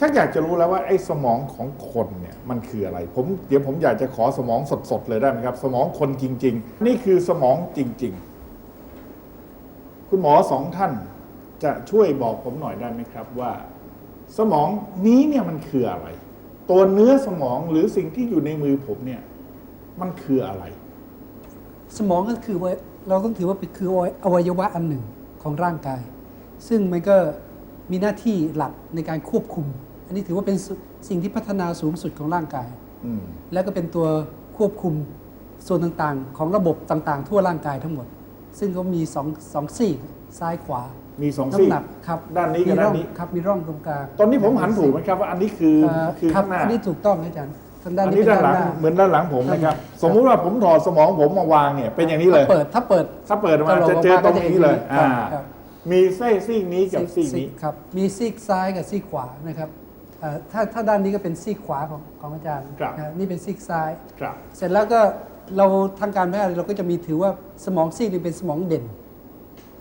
ชักอยากจะรู้แล้วว่าไอ้สมองของคนเนี่ยมันคืออะไร ผมเดี๋ยวผมอยากจะขอสมองสดๆเลยได้ไหมครับ สมองคนจริง ๆ นี่คือสมองจริง ๆ คุณหมอสองท่านจะช่วยบอกผมหน่อยได้ไหมครับว่า สมองนี้เนี่ยมันคืออะไร ตัวเนื้อสมองหรือสิ่งที่อยู่ในมือผมเนี่ยมันคืออะไร สมองก็คือว่าเราต้องถือว่าเป็นคืออวัยวะอันหนึ่งของร่างกาย ซึ่งมันก็มีหน้าที่หลักในการควบคุม อันนี้ถือว่าเป็นสสิ่งที่พัฒนาสูงสุดของร่างกาย อืมแล้วก็เป็นตัวควบคุมส่วนต่างๆ ของระบบต่างๆ ทั่วร่างกายทั้งหมด ซึ่งก็มีสองสองซีกซ้ายขวามีสองซี่ น้ำหนักครับด้านนี้กับมีร่องด้านนี้ ครับมีร่องตรงกลางตอนนี้ผมหันถูกไหมครับว่าอันนี้คือเอ่อคือครับข้างหน้าอันนี้ถูกต้องนะอาจารย์ทางด้านอันนี้นี้เป็นด้านหลังด้านหน้าเหมือนด้านหลังผมนะครับครับ สมมุติว่าผมถอดสมองผมมาวางเนี่ยเป็นอย่างนี้เลย ถ้าเปิดถ้าเปิดถ้าเปิดมาก็ลงจะเจอตรงนี้เลยครัอ่าบครับ มีเส้นซีกนี้กับซีกนี้ ครับ มีซีกซ้ายกับซีกขวานะครับเอ่อ ถ้าถ้าด้านนี้ก็เป็นซีกขวาของของอาจารย์ครับนะนี่เป็นซีกซ้ายครับเสร็จแล้วก็เราทางการแพทย์เราก็จะมีถือว่าสมองซีกหนึงเป็นสมองเด่น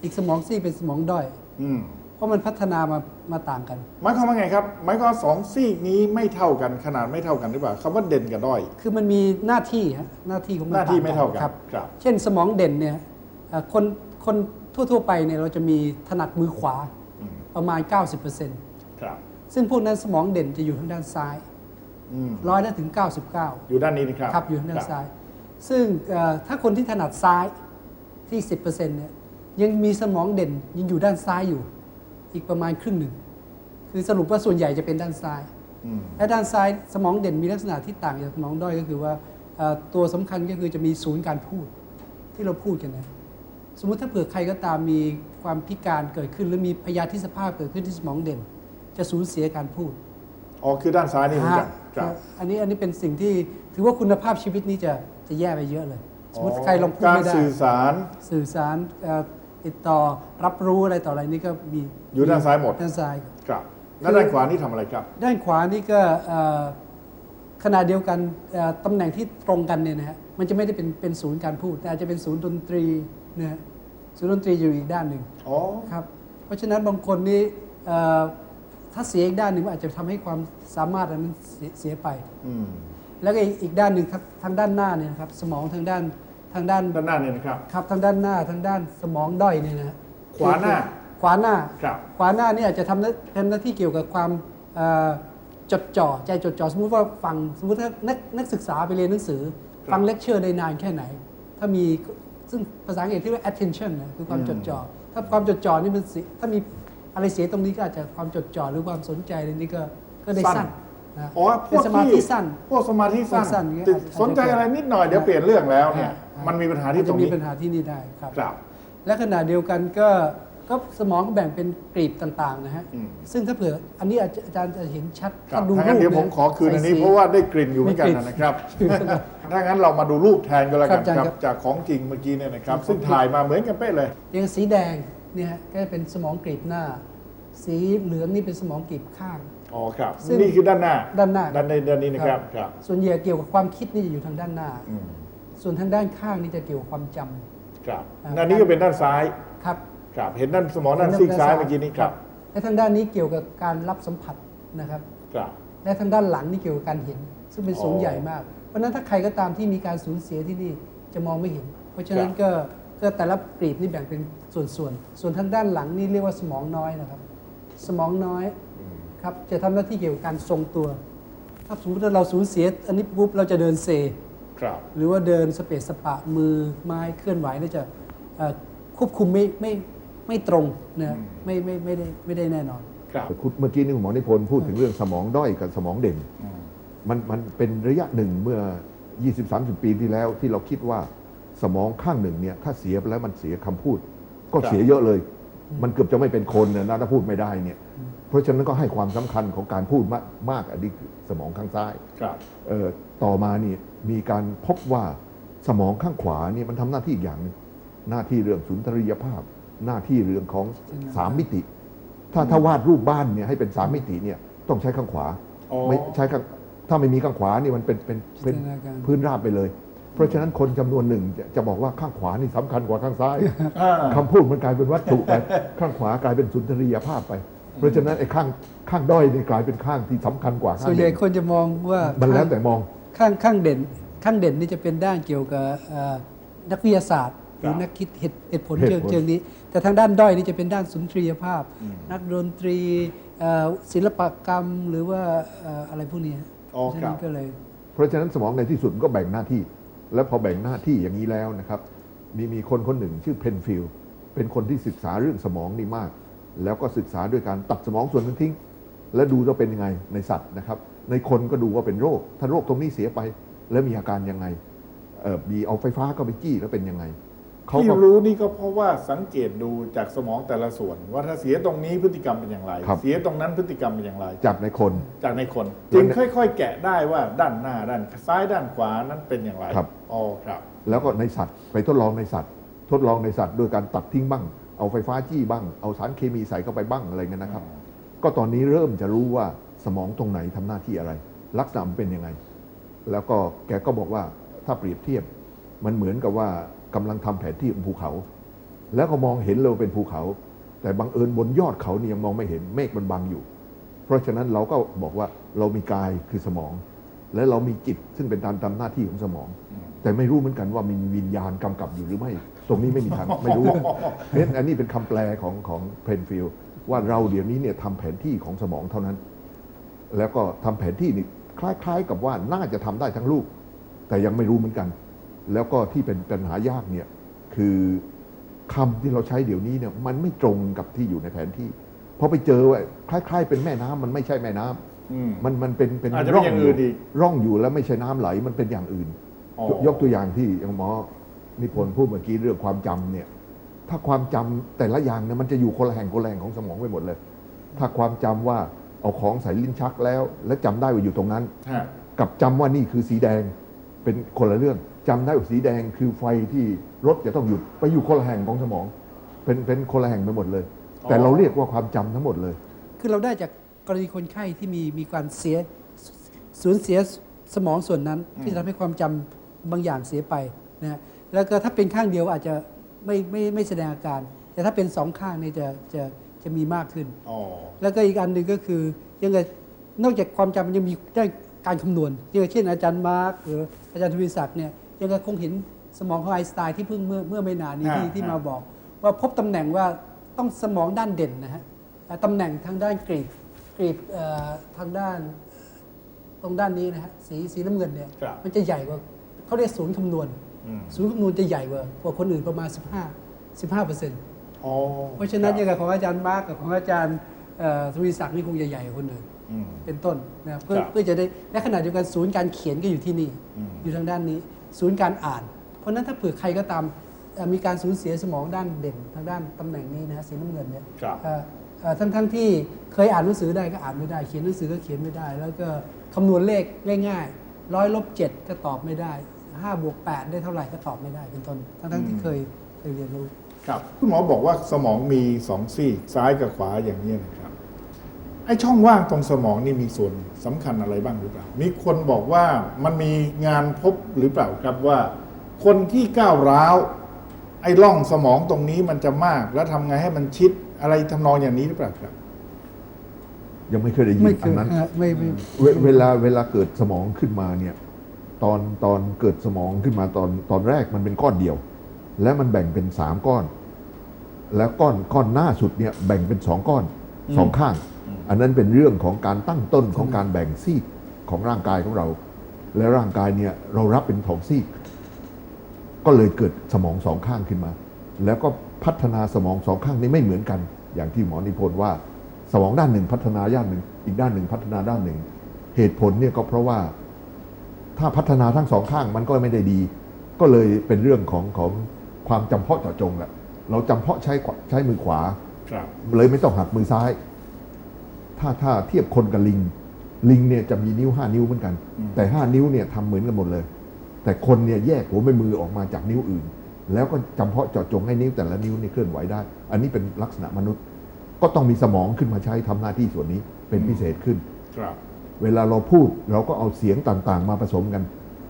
อีกสมองซีกเป็นสมองด้อยอืมเพราะมันพัฒนามามาต่างกันหมายความว่าไงครับหมายความว่าสองซีกนี้ไม่เท่ากันขนาดไม่เท่ากันหรือเปล่าคำว่าเด่นกับด้อย คือมันมีหน้าที่ฮะหน้าที่ของมัหน้าที่ต่งไม่เท่ากันครับครับ เช่นสมองเด่นเนี่ยเอ่อคนคนทั่วๆไปเนี่ยเราจะมีถนัดมือขวาอืมประมาณ 90%ครับ ซึ่งพวกนั้นสมองเด่นจะอยู่ทางด้านซ้ายอืมร้อยละถึง 99 อยู่ด้านนี้นะครับครับอยู่ทางด้านซ้าย ซึ่งเอ่อถ้าคนที่ถนัดซ้ายที่ 10%เนี่ยยังมีสมองเด่นยังอยู่ด้านซ้ายอยู่ อีกประมาณครึ่งหนึ่ง คือสรุปว่าส่วนใหญ่จะเป็นด้านซ้าย อืมและด้านซ้ายสมองเด่นมีลักษณะที่ต่างจากสมองด้อยก็คือว่าเอ่อตัวสำคัญก็คือจะมีศูนย์การพูดที่เราพูดกันนะสมมุติถ้าเผื่อใครก็ตามมีความพิการเกิดขึ้น หรือมีพยาธิสภาพเกิดขึ้นที่สมองเด่น จะสูญเสียการพูดอ๋อคือด้านซ้ายนี่เหมือนกันฮะครับอันนี้อันนี้เป็นสิ่งที่ถือว่าคุณภาพชีวิตนี้จะจะแย่ไปเยอะเลย สมมติใครลองพูดการไม่ได้ สื่อสาร สื่อสารเอ่อติดต่อรับรู้อะไรต่ออะไรนี่ก็มีอยู่ด้านซ้ายหมด ด้านซ้ายครับแล้วด้านขวานี่ทำอะไรครับ ด้านขวานี่ก็เอ่อขณะเดียวกันเอ่อตำแหน่งที่ตรงกันเนี่ยนะฮะมันจะไม่ได้เป็นเป็นศูนย์การพูด แต่อาจจะเป็นศูนย์ดนตรีนะฮะศูนย์ดนตรีอยู่อีกด้านหนึ่ง อ๋อ ครับเพราะฉะนั้นบางคนนี่เอ่อ ถ้าเสียอีกด้านหนึ่งมันอาจจะทำให้ความสามารถอันนั้นเสียเสียไปอืมแล้วก็อีกอีกด้านหนึ่งครับทางด้านหน้าเนี่ยนะครับสมองทางด้านทางด้านด้านหน้าเนี่ยนะครับครับทางด้านหน้าทางด้านสมองด้อยเนี่ยนะฮะขวาหน้าขวาหน้าครับขวาหน้านี่อาจจะทำหน้าทำหน้าที่เกี่ยวกับความเอ่อจดจ่อใจจดจ่อสมมุติว่าฟังสมมุติถ้านักนักศึกษาไปเรียนหนังสือครับฟังเลคเชอร์ได้นานแค่ไหน ถ้ามีซึ่งภาษาอังกฤษที่เรียกว่า attention นะคือความอืมจดจ่อถ้าความจดจ่อนี่มันเสียถ้ามี อะไรเสียตรงนี้ก็อาจจะความจดจ่อหรือความสนใจในนี้ก็ก็ได้สั้นนะอ๋อพเป็นวกสมาธิที่สั้น พวกสมาธิสั้นพวกสั้นอย่างเงี้ยติดอาจจะสนใจอะไรนิดหน่อยเดี๋ยวเปลี่ยนเรื่องแล้วเนี่ยอ่ามันมีปัญหาที่ตรจะงมีนี้ปัญหาที่นี่ได้ครับครับ และขณะเดียวกันก็ก็สมองก็แบ่งเป็นกรีบต่างๆนะฮะอืมซึ่งถ้าเผื่ออันนี้อาจอาจารย์จะเห็นชัดครับถ้าดูถ้างั้นรูปเดี๋ยวผมขอคืนอันนี้ใส่สีเพราะว่าได้กลิ่นอยู่เหมือนกันมีกลิ่นนะครับ ถ้างั้นเรามาดูรูปแทนก็แล้วกันครับอาจารย์ครับครับจากของจริงเมื่อกี้เนี่ยนะครับครับ ซึ่งถ่ายมาเหมือนกันเป๊ะเลย อย่างสีแดง เนี่ยฮะก็จะเป็นสมองกรีบหน้า สีเหลืองนี่เป็นสมองกรีบข้าง อ๋อครับ ซึ่ง นี่คือด้านหน้า ด้านหน้าด้านในด้านนี้นะครับครับส่วนใหญ่เกี่ยวกับความคิดนี่จะอยู่ทางด้านหน้า อืมส่วนทางด้านข้างนี่จะเกี่ยวกับความจำ ครับอ่า ด้านนี้ก็เป็นด้านซ้ายครับ ครับ เห็นด้านสมองด้านซีกซ้ายเมื่อกี้นี้ครับและทางด้านนี้เกี่ยวกับการรับสัมผัสนะครับ ครับ และทางด้านหลังนี่เกี่ยวกับการเห็น ซึ่งเป็นศูนอ๋ย์อใหญ่มาก เพราะฉะนั้นถ้าใครก็ตามที่มีการสูญเสียที่นี่จะมองไม่เห็น เพราะฉะนั้นครับ ก็ ก็แต่ละกรีบนี่แบ่งเป็นส่วนๆส่วนส่วนทางด้านหลังนี่เรียกว่าสมองน้อยนะครับ สมองน้อยอืมครับจะทำหน้าที่เกี่ยวกับการทรงตัว ถ้าสมมติว่าเราสูญเสียอันนี้ปุ๊บเราจะเดินเซ ครับ หรือว่าเดินสเปซสปะมือไม้เคลื่อนไหวนี่จะเอ่อควบคุมไม่ไม่ไม่ตรงนะไม่ไม่ไม่ได้ไม่ได้แน่นอน ครับ คุณเมื่อกี้นี่คุณหมอนิพนธ์พูดถึงเรื่องสมองด้อยกับสมองเด่นอืมมันมันเป็นระยะหนึ่งเมื่อ 20-30 ปีที่แล้วที่เราคิดว่า สมองข้างหนึ่งเนี่ยถ้าเสียไปแล้วมันเสียคำพูด ก็ครับเสียเยอะเลย มันเกือบจะไม่เป็นคนนะถ้าพูดไม่ได้เนี่ย เพราะฉะนั้นก็ให้ความสำคัญของการพูดมากมากอันนี้คือสมองข้างซ้ายครับเอ่อต่อมานี่มีการพบว่าสมองข้างขวานี่มันทำหน้าที่อีกอย่างหนึงหน้าที่เรื่องสุนทรียภาพ หน้าที่เรื่องของสามมิติ ถ้าถ้าวาดรูปบ้านเนี่ยให้เป็นสามมิติเนี่ยต้องใช้ข้างขวาอ๋อไม่ใช้ข้างถ้าไม่มีข้างขวานี่มันเป็นเป็นเป็นจินตนาการพื้นราบไปเลย เพราะฉะนั้นคนจำนวนหนึ่งจะจะบอกว่าข้างขวานี่สำคัญกว่าข้างซ้ายอ่าคำพูดมันกลายเป็นวัตถุไปข้างขวากลายเป็นสุนทรียภาพไป เพราะฉะนั้นไอ้ข้างข้างด้อยนี่กลายเป็นข้างที่สำคัญกว่าข้าส่วงนใหญ่เด่นคนจะมองว่ามันแล้วแต่มอง ข้างข้างเด่น ข้างเด่นนี่จะเป็นด้านเกี่ยวกับเอ่อนักวิทยาศาสตร์ หรือนักคิดเหตุเหตุผลเหตุเชิงผล เชิงนี้ แต่ทางด้านด้อยนี่จะเป็นด้านสุนทรียภาพอืมนักดนตรีเอ่อศิลปกรรมหรือว่าเอ่ออะไรพวกนี้อ๋อฉะครันั้บ นก็เลย เพราะฉะนั้นสมองในที่สุดมันก็แบ่งหน้าที่ แล้วพอแบ่งหน้าที่อย่างนี้แล้วนะครับมีมีคนคนหนึ่งชื่อเพนฟิลด์เป็นคนที่ศึกษาเรื่องสมองนี่มาก แล้วก็ศึกษาด้วยการตัดสมองส่วนหนึงทิ้ง แล้วดูว่าเป็นยังไงในสัตว์นะครับ ในคนก็ดูว่าเป็นโรค ถ้าโรคตรงนี้เสียไป แล้วมีอาการยังไงเอ่อมีเอาไฟฟ้าเข้าไปจี้แล้วเป็นยังไงเขาที่ก็รู้นี่ก็เพราะว่าสังเกตดูจากสมองแต่ละส่วน ว่าถ้าเสียตรงนี้พฤติกรรมเป็นอย่างไรครับเสียตรงนั้นพฤติกรรมเป็นอย่างไรจับในคนจากในคนแล้วจึงเนี่ยค่อย ๆ แกะได้ว่าด้านหน้าด้านซ้ายด้านขวานั้นเป็นอย่างไรครับ อ๋อครับแล้วก็ในสัตว์ไปทดลองในสัตว์ ทดลองในสัตว์โดยการตัดทิ้งบ้าง เอาไฟฟ้าจี้บ้าง เอาสารเคมีใส่เข้าไปบ้างอะไรเงี้ยนะครับ ก็ตอนนี้เริ่มจะรู้ว่าสมองตรงไหนทำหน้าที่อะไร ลักษณะมันเป็นยังไง แล้วก็แกก็บอกว่าถ้าเปรียบเทียบ มันเหมือนกับว่ากำลังทำแผนที่ของภูเขา แล้วก็มองเห็นเราเป็นภูเขา แต่บังเอิญบนยอดเขานี่ยังมองไม่เห็นเมฆมันบังอยู่ เพราะฉะนั้นเราก็บอกว่าเรามีกายคือสมอง และเรามีจิตซึ่งเป็นการทำหน้าที่ของสมอง แต่ไม่รู้เหมือนกันว่ามีวิญญาณกำกับอยู่หรือไม่ ตรงนี้ไม่มีทางไม่รู้เพราะฉะนั้นอันนี้เป็นคำแปลของของเพนฟิลว่าเราเดี๋ยวนี้เนี่ยทำแผนที่ของสมองเท่านั้น แล้วก็ทำแผนที่นี่คล้ายๆ กับว่าน่าจะทำได้ทั้งลูก แต่ยังไม่รู้เหมือนกัน แล้วก็ที่เป็นปัญหายากเนี่ยคือคำที่เราใช้เดี๋ยวนี้เนี่ยมันไม่ตรงกับที่อยู่ในแผนที่พอไปเจอว่าคล้าย ๆ เป็นแม่น้ำมันไม่ใช่แม่น้ำอื มมันมันเป็นเป็นอาจจะเป็นอย่างอื่นอีกร่องอยู่แล้วไม่ใช่น้ำไหลมันเป็นอย่างอื่น อ๋อยกตัวอย่างที่อย่างหมอนิพนธ์พูดเมื่อกี้เรื่องความจำเนี่ย ถ้าความจำแต่ละอย่างเนี่ยมันจะอยู่คนละแห่งคนละแห่งของสมองไปหมดเลย ถ้าความจำว่าเอาของใส่ลิ้นชักแล้ว และจำได้ว่าอยู่ตรงนั้น ฮะ กับจำว่านี่คือสีแดงเป็นคนละเรื่องจำได้ว่าสีแดงคือไฟที่รถจะต้องหยุดไปอยู่คนละแห่งของสมอง เป็นเป็นคนละแห่งไปหมดเลย แต่เราเรียกว่าความจำทั้งหมดเลย คือเราได้จาก กรณีคนไข้ที่มีมีการเสียสูญเสียสมองส่วนนั้น ที่จะทำให้ความจำบางอย่างเสียไปนะฮะแล้วก็ถ้าเป็นข้างเดียวอาจจะไม่ไม่ไม่แสดงอาการ แต่ถ้าเป็นสองข้างเนี่ยจะจะจะมีมากขึ้น อ๋อ แล้วก็อีกอันหนึ่งก็คือยังไงนอกจากความจำมันยังมีได้านการคำนวณอย่างเช่นอาจารย์มาร์กหรืออาจารย์ทวีศักดิ์เนี่ยยังไงคงเห็นสมองของไอน์สไตน์ที่เพิ่งเมื่อเมื่อไม่นานนี้ที่อ่าที่อ่ามมาบอก ว่าพบตำแหน่งว่าต้องสมองด้านเด่นนะฮะอ่าตำแหน่งทางด้านกรีบ กรีบเอ่อทางด้านตรงด้านนี้นะฮะสีสีน้ำเงินเนี่ยครับมันจะใหญ่กว่าเขาเรียกศูนย์คำนวณ อืม ศูนย์คำนวณจะใหญ่กว่ากว่าคนอื่นประมาณ 15 15เปอร์เซ็นต์อ๋อเพราะฉะนั้นอย่างกับของอาจารย์มาร์กกับของอาจารย์เอ่อทวีศักดิ์นี่คงจะใหญ่กว่าคนอื่น อืม เป็นต้นนะครับเพื่อครับเพื่อจะได้และขณะเดียวกันศูนย์การเขียนก็อยู่ที่นี่อืม อยู่ทางด้านนี้ ศูนย์การอ่าน เพราะฉะนั้นถ้าเผื่อใครก็ตามเอ่อมีการสูญเสียสมองด้านเด่นทางด้านตำแหน่งนี้นะฮะสีน้ำเงินเนี่ยครับ เอ่อเอ่อ ทั้งทั้งที่เคยอ่านหนังสือได้ก็อ่านไม่ได้ เขียนหนังสือก็เขียนไม่ได้ แล้วก็คำนวณเลขง่ายๆร้อยลบเจ็ดก็ตอบไม่ได้ห้าบวกแปดได้เท่าไหร่ก็ตอบไม่ได้เป็นต้นทั้งทั้งที่เคยเคยเรียนรู้ครับคุณหมอบอกว่าสมองมีสองซีกซ้ายกับขวาอย่างนี้นะครับไอ้ช่องว่างตรงสมองนี่มีส่วนสำคัญอะไรบ้างหรือเปล่า มีคนบอกว่ามันมีงานพบหรือเปล่าครับว่า คนที่ก้าวร้าวไอ้ร่องสมองตรงนี้มันจะมาก แล้วทำไงให้มันชิด อะไรทำนองอย่างนี้หรือเปล่าครับ ยังไม่เคยได้ยินไม่เคอันยนั้น ฮะไม่ไม่ เวเวลาเวลาเกิดสมองขึ้นมาเนี่ยตอนตอนเกิดสมองขึ้นมาตอนตอนแรกมันเป็นก้อนเดียว แล้วมันแบ่งเป็นสามก้อน แล้วก้อนก้อนหน้าสุดเนี่ยแบ่งเป็นสองก้อนอืมสองข้างอืมอันนั้นเป็นเรื่องของการตั้งต้นของการแบ่งซีกของร่างกายของเรา และร่างกายเนี่ยเรารับเป็นสองซีก ก็เลยเกิดสมองสองข้างขึ้นมา แล้วก็ พัฒนาสมองสองข้างนี้ไม่เหมือนกัน อย่างที่หมอนิพนธ์ว่า สมองด้านหนึ่งพัฒนาด้านหนึ่ง อีกด้านหนึ่งพัฒนาด้านหนึ่ง เหตุผลเนี่ยก็เพราะว่า ถ้าพัฒนาทั้งสองข้างมันก็ไม่ได้ดี ก็เลยเป็นเรื่องของของความจำเพาะเจาะจงแหละเราจำเพาะใช้ขวาใช้มือขวาครับเลยไม่ต้องหักมือซ้าย ถ้าถ้าเทียบคนกับลิง ลิงเนี่ยจะมีนิ้วห้านิ้วเหมือนกันอืมแต่ห้านิ้วเนี่ยทำเหมือนกันหมดเลย แต่คนเนี่ยแยกหัวไม่มือออกมาจากนิ้วอื่น แล้วก็จำเพาะเจาะจงให้นิ้วแต่ละนิ้วนี่เคลื่อนไหวได้ อันนี้เป็นลักษณะมนุษย์ ก็ต้องมีสมองขึ้นมาใช้ทำหน้าที่ส่วนนี้เป็นพิเศษขึ้น ครับ เวลาเราพูดเราก็เอาเสียงต่างๆ มาผสมกัน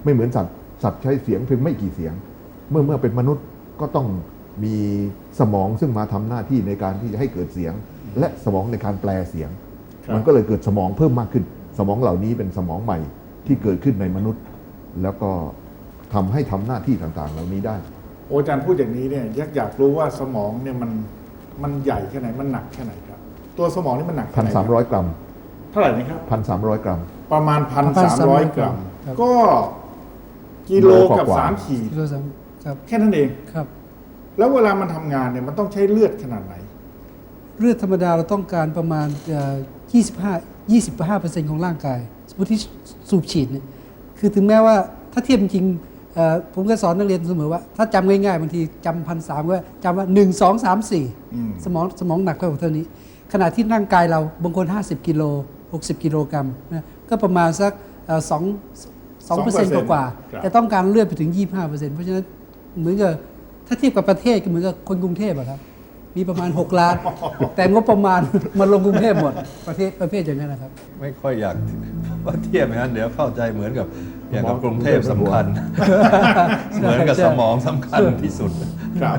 ไม่เหมือนสัตว์สัตว์ใช้เสียงเพียงไม่กี่เสียง เมื่อเมื่อเป็นมนุษย์ก็ต้องมีสมองซึ่งมาทำหน้าที่ในการที่จะให้เกิดเสียง และสมองในการแปลเสียงครับมันก็เลยเกิดสมองเพิ่มมากขึ้น สมองเหล่านี้เป็นสมองใหม่ที่เกิดขึ้นในมนุษย์ แล้วก็ทำให้ทำหน้าที่ต่างๆ เหล่านี้ได้ โออาจารย์พูดอย่างนี้เนี่ยยักอยากรู้ว่าสมองเนี่ยมันมันใหญ่แค่ไหนมันหนักแค่ไหนครับ ตัวสมองนี่มันหนักแค่ไหนคบ1,300กรัม เท่าไหร่นะครับ1,300กรัม ประมาณพันสามร้อยกรัม ครับ ก็กิโลกับโลกว่าๆสามขีดกิโลสามครับแค่นั้นเอง ครับ แล้วเวลามันทำงานเนี่ยมันต้องใช้เลือดขนาดไหน เลือดธรรมดาเราต้องการประมาณเอ่อ25 25 ของร่างกาย สมมติที่สูบฉีดเนี่ยคือถึงแม้ว่าถ้าเทียบจริงๆเอ่อ ผมก็สอนนักเรียนเสมอว่า ถ้าจำง่ายๆบางทีจำพันสามก็จำว่า1 2 3อืม4สมองสมองหนักเท่าเท่านี้ ขณะที่ร่างกายเราบางคน 50 กิโล 60 กิโลกรัมนะก็ประมาณสักเอ่อสองสองเปอร์เซ็นต์กว่าครับๆแต่ต้องการเลือดไปถึง 25เปอร์เซ็นต์เพราะฉะนั้นเหมือนกับถ้าเทียบกับประเทศก็เหมือนกับคนกรุงเทพอะครับมีประมาณ 6 ล้าน แต่งบประมาณมาลงกรุงเทพหมดประเทศประเภทอย่างนั้นนะครับ ไม่ค่อยอยากว่าเทียบอย่างนั้นเดี๋ยวเข้าใจเหมือนกับ อย่างกับกรุงเทพสำคัญ เหมือนกับสมองสำคัญที่สุด ครับ